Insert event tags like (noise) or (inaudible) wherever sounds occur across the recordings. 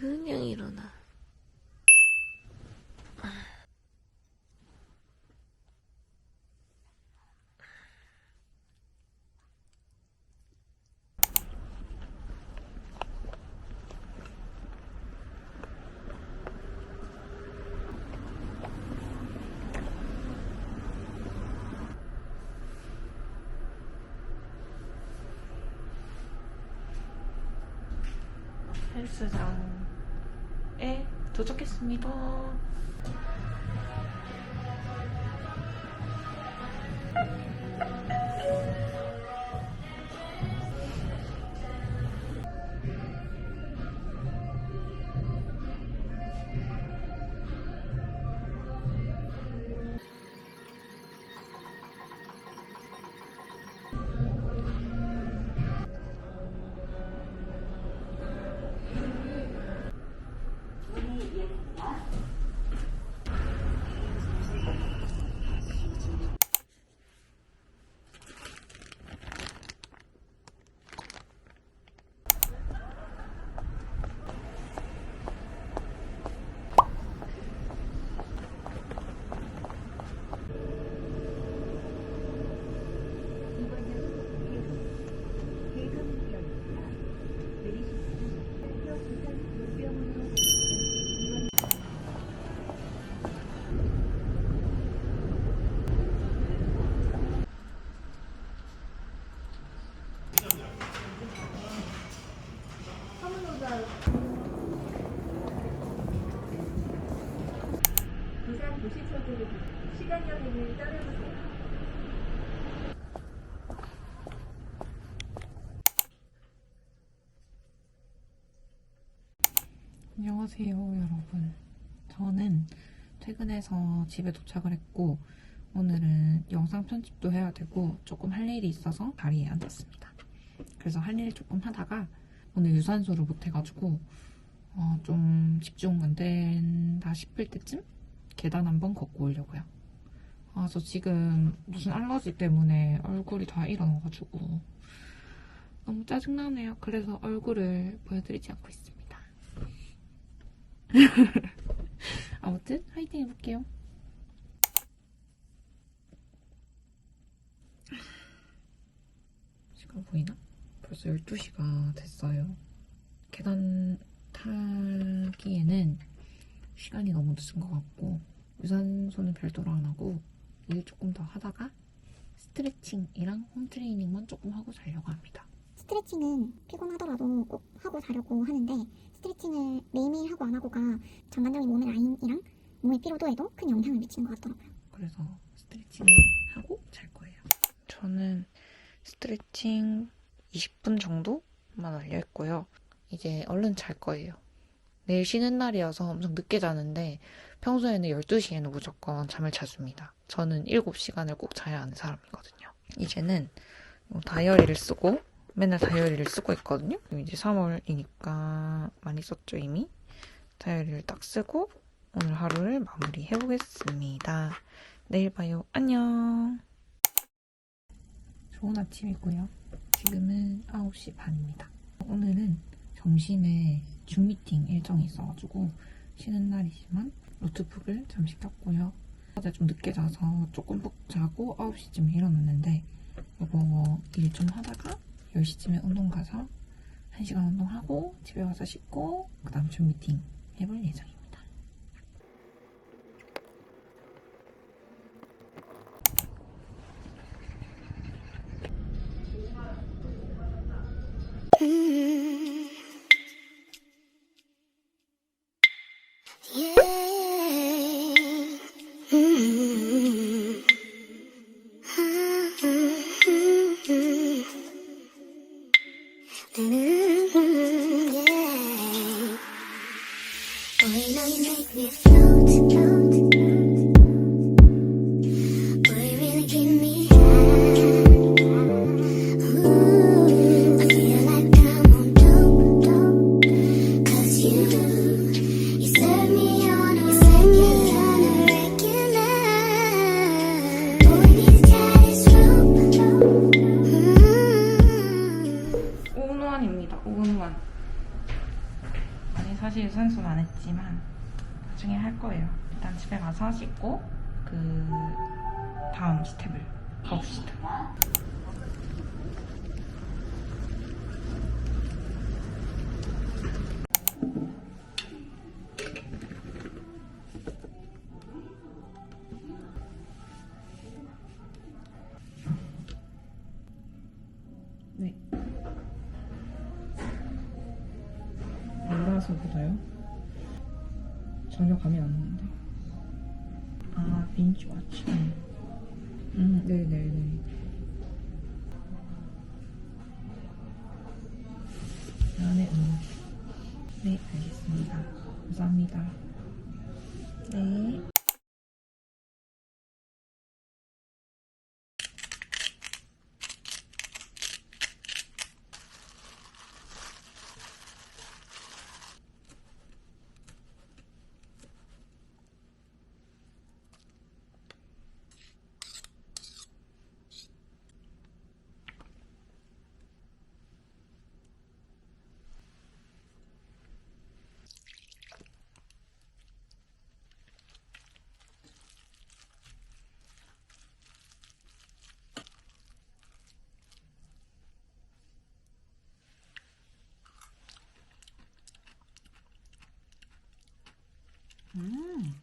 그냥 일어나. 헬스장에 도착했습니다. 안녕하세요, 여러분. 저는 퇴근해서 집에 도착을 했고, 오늘은 영상 편집도 해야 되고, 조금 할 일이 있어서 자리에 앉았습니다. 그래서 할 일 조금 하다가, 오늘 유산소를 못해가지고, 어, 좀 집중 안 된다 싶을 때쯤 계단 한번 걷고 오려고요. 아, 저 지금 무슨 알러지 때문에 얼굴이 다 일어나가지고, 너무 짜증나네요. 그래서 얼굴을 보여드리지 않고 있습니다. (laughs) 아무튼 화이팅 해볼게요. 시간 보이나? 벌써 12시가 됐어요. 계단 타기에는 시간이 너무 늦은 것 같고 유산소는 별도로 안 하고 일 조금 더 하다가 스트레칭이랑 홈트레이닝만 조금 하고 자려고 합니다. 스트레칭은 피곤하더라도 꼭 하고 자려고 하는데 스트레칭을 매일매일 하고 안 하고가 전반적인 몸의 라인이랑 몸의 피로도에도 큰 영향을 미치는 것 같더라고요. 그래서 스트레칭을 하고 잘 거예요. 저는 스트레칭 20분 정도만 알려했고요. 이제 얼른 잘 거예요. 내일 쉬는 날이어서 엄청 늦게 자는데 평소에는 12시에는 무조건 잠을 자줍니다. 저는 7시간을 꼭 자야 하는 사람이거든요. 이제는 요 다이어리를 쓰고 맨날 다이어리를 쓰고 있거든요. 이제 3월이니까 많이 썼죠 이미. 다이어리를 딱 쓰고 오늘 하루를 마무리해 보겠습니다. 내일 봐요. 안녕. 좋은 아침이고요. 지금은 9시 반입니다. 오늘은 점심에 줌 미팅 일정이 있어가지고 쉬는 날이지만 노트북을 잠시 켰고요. 어제 좀 늦게 자서 조금 푹 자고 9시쯤에 일어났는데 이거 일 좀 하다가 10시쯤에 운동 가서 1시간 운동하고 집에 와서 씻고 그 다음 줌 미팅 해볼 예정입니다. Yeah. 사실 선수는 안 했지만 나중에 할 거예요. 일단 집에 가서 씻고 그 다음 스텝을 봅시다. 전혀 감이 안 오는데. 아, 빈치 와치. 음, 네네네. 안에 음. 네, 알겠습니다. 감사합니다. 네. 음.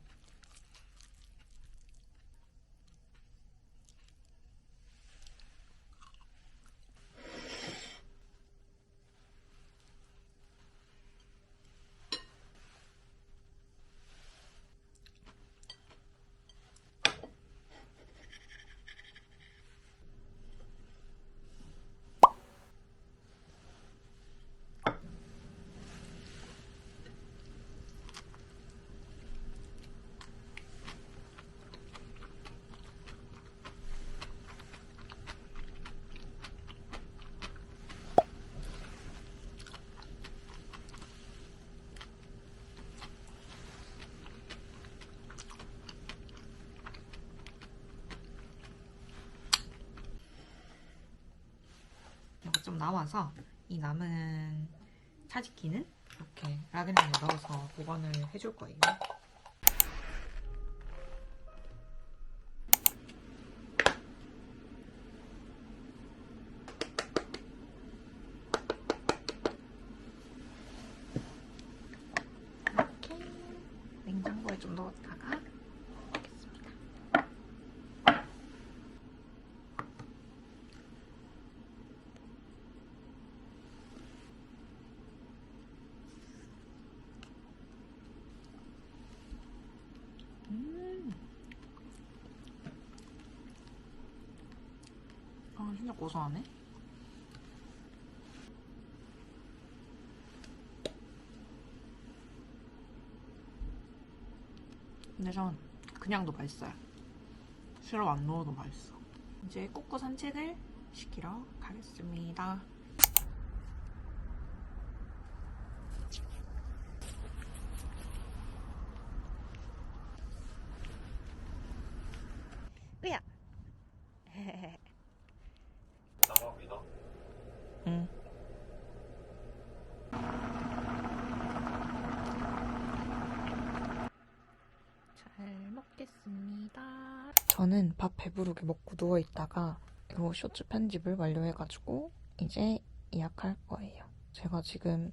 이렇게 좀 나와서 이 남은 차지기는 이렇게 라벨링에 넣어서 보관을 해줄 거예요. 이렇게 냉장고에 좀 넣었다가 먹겠습니다. 음. 아, 진짜 고소하네. 근데 전 그냥도 맛있어요. 시럽 안 넣어도 맛있어. 이제 꼬꼬 산책을 시키러 가겠습니다. 으야! (laughs) 응. 잘 먹겠습니다. 저는 밥 배부르게 먹고 누워 있다가 이 쇼츠 편집을 완료해가지고 이제 예약할 거예요. 제가 지금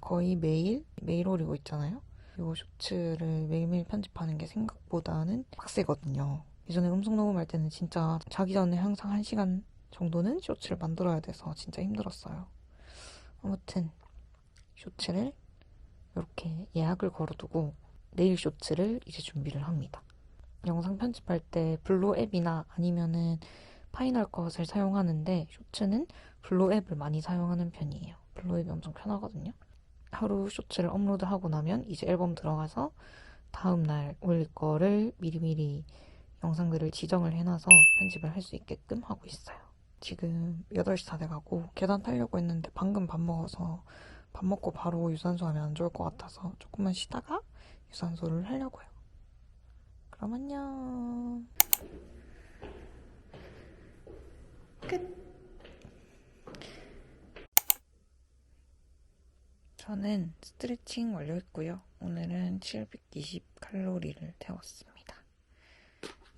거의 매일 메일 올리고 있잖아요. 이 쇼츠를 매일매일 편집하는 게 생각보다는 빡세거든요. 예전에 음성 녹음할 때는 진짜 자기 전에 항상 1시간 정도는 쇼츠를 만들어야 돼서 진짜 힘들었어요. 아무튼 쇼츠를 이렇게 예약을 걸어두고 내일 쇼츠를 이제 준비를 합니다. 영상 편집할 때 블로 앱이나 아니면은 파이널 컷을 사용하는데 쇼츠는 블로 앱을 많이 사용하는 편이에요. 블로 앱이 엄청 편하거든요. 하루 쇼츠를 업로드하고 나면 이제 앨범 들어가서 다음날 올릴 거를 미리미리 영상들을 지정을 해놔서 편집을 할 수 있게끔 하고 있어요. 지금 8시 다 돼가고 계단 타려고 했는데 방금 밥 먹어서 밥 먹고 바로 유산소 하면 안 좋을 것 같아서 조금만 쉬다가 유산소를 하려고요. 그럼 안녕. 끝. 저는 스트레칭 완료했고요. 오늘은 720 칼로리를 태웠습니다.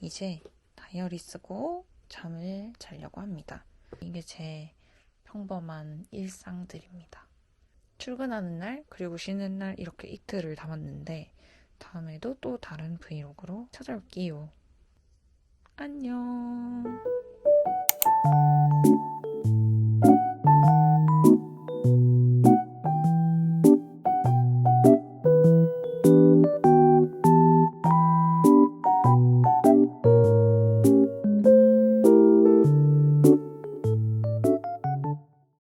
이제 다이어리 쓰고 잠을 자려고 합니다. 이게 제 평범한 일상들입니다. 출근하는 날, 그리고 쉬는 날 이렇게 이틀을 담았는데, 다음에도 또 다른 브이로그로 찾아올게요. 안녕!